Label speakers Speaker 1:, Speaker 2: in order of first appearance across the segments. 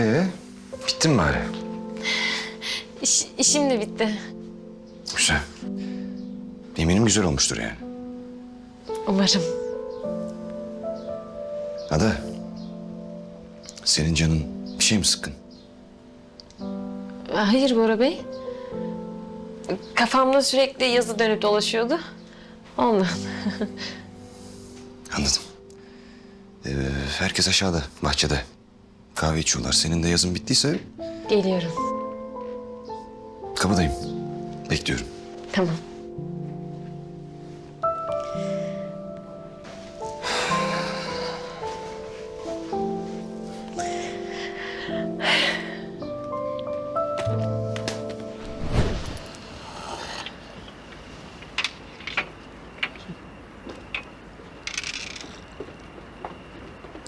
Speaker 1: Ee, bitti mi bari?
Speaker 2: İş, işim de bitti.
Speaker 1: Güzel. Eminim güzel olmuştur yani.
Speaker 2: Umarım.
Speaker 1: Ada, senin canın bir şey mi sıkkın?
Speaker 2: Hayır Bora Bey. Kafamda sürekli yazı dönüp dolaşıyordu. Ondan.
Speaker 1: Anladım. Ee, herkes aşağıda, bahçede. Kahve içiyorlar. Senin de yazın bittiyse
Speaker 2: Geliyorum.
Speaker 1: kapıdayım. Bekliyorum.
Speaker 2: Tamam.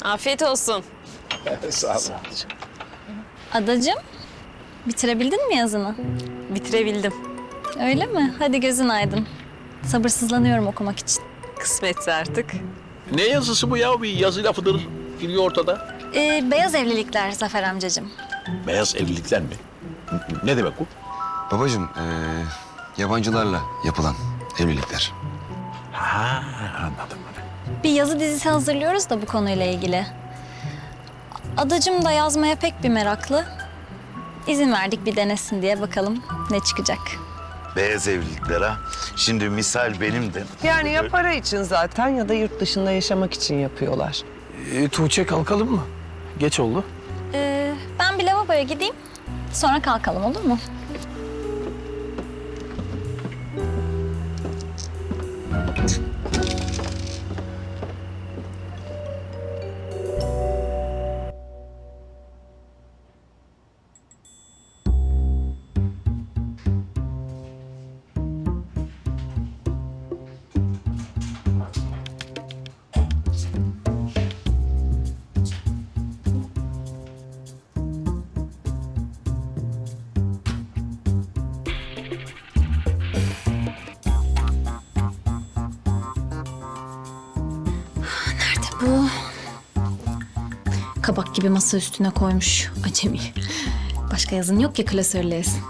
Speaker 2: Afiyet olsun.
Speaker 3: Adacığım, bitirebildin mi yazını?
Speaker 2: Bitirebildim.
Speaker 3: Öyle mi? Hadi gözün aydın. Sabırsızlanıyorum okumak için.
Speaker 2: Kısmetse artık.
Speaker 4: Ne yazısı bu ya? Bir yazı lafıdır giriyor ortada.
Speaker 3: Ee, beyaz evlilikler Zafer amcacığım.
Speaker 4: Beyaz evlilikler mi? Ne demek bu?
Speaker 1: Babacığım, ee, yabancılarla yapılan evlilikler.
Speaker 4: Ha anladım.
Speaker 3: Bir yazı dizisi hazırlıyoruz da bu konuyla ilgili. Adacığım da yazmaya pek bir meraklı. İzin verdik bir denesin diye bakalım ne çıkacak.
Speaker 5: Beyaz evlilikler ha. Şimdi misal benim de.
Speaker 6: Yani ya para için zaten ya da yurt dışında yaşamak için yapıyorlar.
Speaker 7: E, Tuğçe kalkalım mı? Geç oldu.
Speaker 3: Ee, ben bir lavaboya gideyim. Sonra kalkalım olur mu? Kabak gibi masa üstüne koymuş acemi. Başka yazın yok ya klasörle yazın.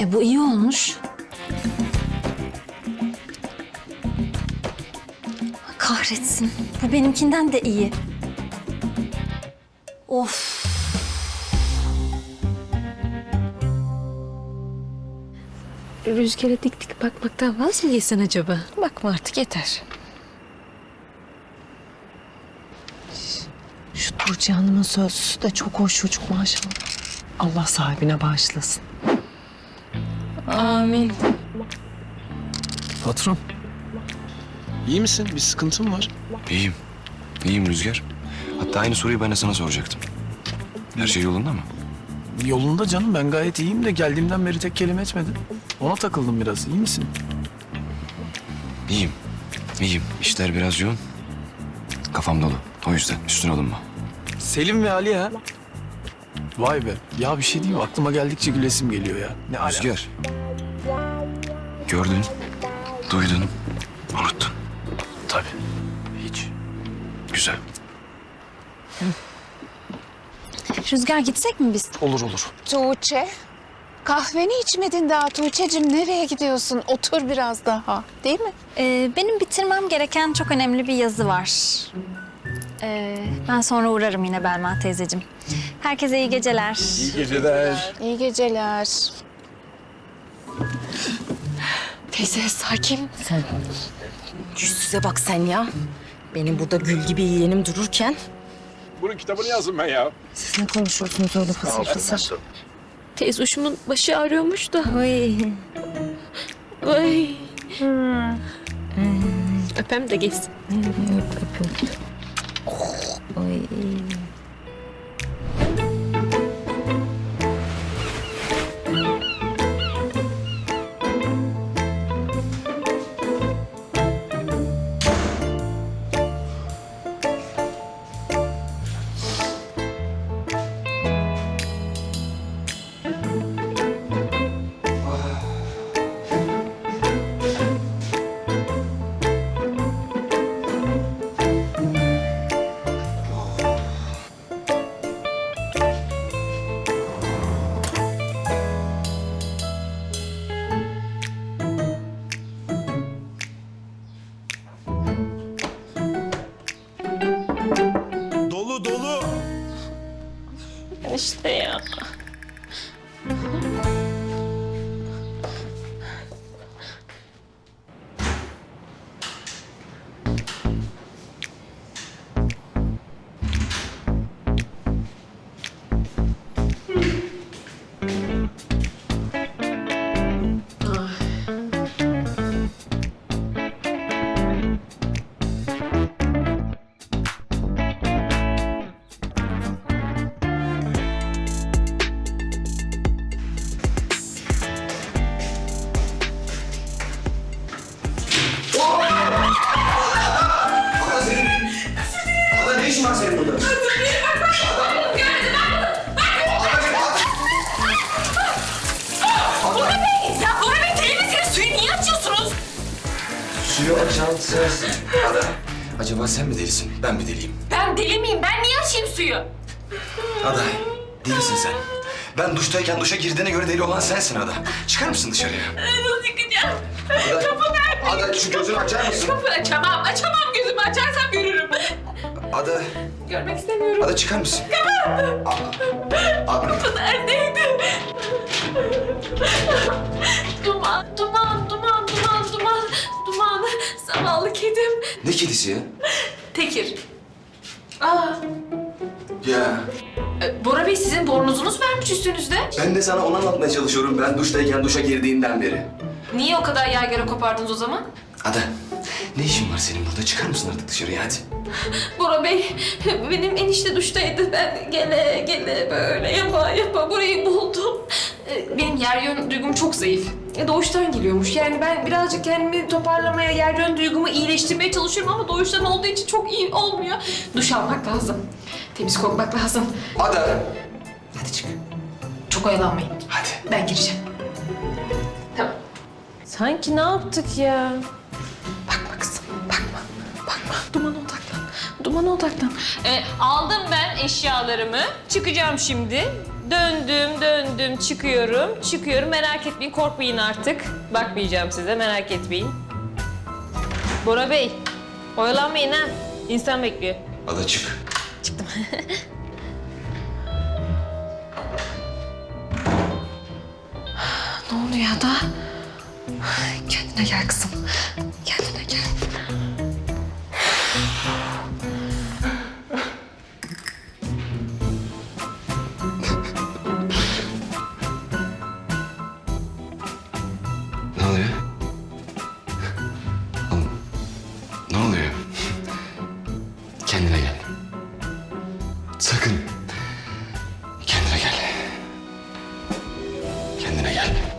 Speaker 3: E bu iyi olmuş. Kahretsin. Bu benimkinden de iyi. Of.
Speaker 2: Rüzgara dik dik bakmaktan vaz mı geçsen acaba?
Speaker 6: Bakma artık yeter. Şu Tuğçe Hanım'ın sözlüsü de çok hoş çocuk maşallah. Allah sahibine bağışlasın.
Speaker 2: Amin.
Speaker 7: Patron. İyi misin? Bir sıkıntın var.
Speaker 1: İyiyim. İyiyim Rüzgar. Hatta aynı soruyu ben de sana soracaktım. Her şey yolunda mı?
Speaker 7: Yolunda canım ben gayet iyiyim de geldiğimden beri tek kelime etmedin. Ona takıldım biraz. İyi misin?
Speaker 1: İyiyim. İyiyim. İşler biraz yoğun. Kafam dolu. O yüzden üstüne alınma.
Speaker 7: Selim ve Ali ha? Vay be. Ya bir şey diyeyim mi? Aklıma geldikçe gülesim geliyor ya. Ne ala.
Speaker 1: Rüzgar. Gördün, duydun, unuttun.
Speaker 7: Tabii. Hiç.
Speaker 1: Güzel.
Speaker 3: Rüzgar gitsek mi biz?
Speaker 7: Olur olur.
Speaker 8: Tuğçe, kahveni içmedin daha Tuğçe'cim. Nereye gidiyorsun? Otur biraz daha, değil mi?
Speaker 3: Ee, benim bitirmem gereken çok önemli bir yazı var. Ee, ben sonra uğrarım yine Belma teyzeciğim. Herkese iyi geceler.
Speaker 4: Geceler.
Speaker 8: İyi geceler.
Speaker 2: Teyze sakin.
Speaker 9: Yüzsüze bak sen ya. Benim burada gül gibi yeğenim dururken.
Speaker 4: Bunun kitabını yazdım ben ya.
Speaker 6: Siz ne konuşuyorsunuz öyle fısır fısır?
Speaker 2: Teyze uşumun başı ağrıyormuş da.
Speaker 3: Oy.
Speaker 2: Ay. Öpem de geçsin.
Speaker 1: Suyu işte ya. Sensin. Ada. Acaba sen mi delisin? Ben mi deliyim?
Speaker 2: Ben deli miyim? Ben niye açayım suyu?
Speaker 1: Ada. Delisin sen. Ben duştayken duşa girdiğine göre deli olan sensin Ada. Çıkar mısın dışarıya?
Speaker 2: Nasıl çıkacağım?
Speaker 1: Ada. Ada şu gözünü açar mısın?
Speaker 2: Kapı açamam. Açamam gözümü. Açarsam görürüm.
Speaker 1: Ada.
Speaker 2: Görmek istemiyorum.
Speaker 1: Ada çıkar mısın?
Speaker 2: Kapı neredeydi?
Speaker 1: Ne kedisi ya?
Speaker 2: Tekir. Aa,
Speaker 1: Ya.
Speaker 2: e, Bora Bey sizin bornozunuz vermiş üstünüzde.
Speaker 1: Ben de sana onu anlatmaya çalışıyorum. Ben duştayken duşa girdiğinden beri.
Speaker 2: Niye o kadar yaygara kopardınız o zaman?
Speaker 1: Ada. Ne işin var senin burada? Çıkar mısın artık dışarıya hadi.
Speaker 2: Bora Bey, benim enişte duştaydı. Ben gele gele böyle yapa yapa burayı buldum. Ee, Benim yer yön duygum çok zayıf. E, Doğuştan geliyormuş. Yani ben birazcık kendimi toparlamaya, yer yön duygumu iyileştirmeye çalışıyorum ama doğuştan olduğu için çok iyi olmuyor. Duş almak lazım. Temiz kokmak lazım.
Speaker 1: Ada.
Speaker 2: Hadi çık. Çok oyalanmayın.
Speaker 1: Hadi.
Speaker 2: Ben gireceğim. Tamam.
Speaker 10: Sanki ne yaptık ya?
Speaker 2: Bakma kızım, bakma. Bakma. Dumana odaklan. Dumana odaklan.
Speaker 10: E, aldım ben eşyalarımı. Çıkacağım şimdi. Döndüm, döndüm, çıkıyorum. Çıkıyorum. Merak etmeyin, korkmayın artık. Bakmayacağım size, merak etmeyin. Bora Bey, oyalanmayın ha. İnsan bekliyor.
Speaker 1: Ada çık.
Speaker 2: Ne oluyor da? Kendine gel kızım. Kendine gel.
Speaker 1: 的男。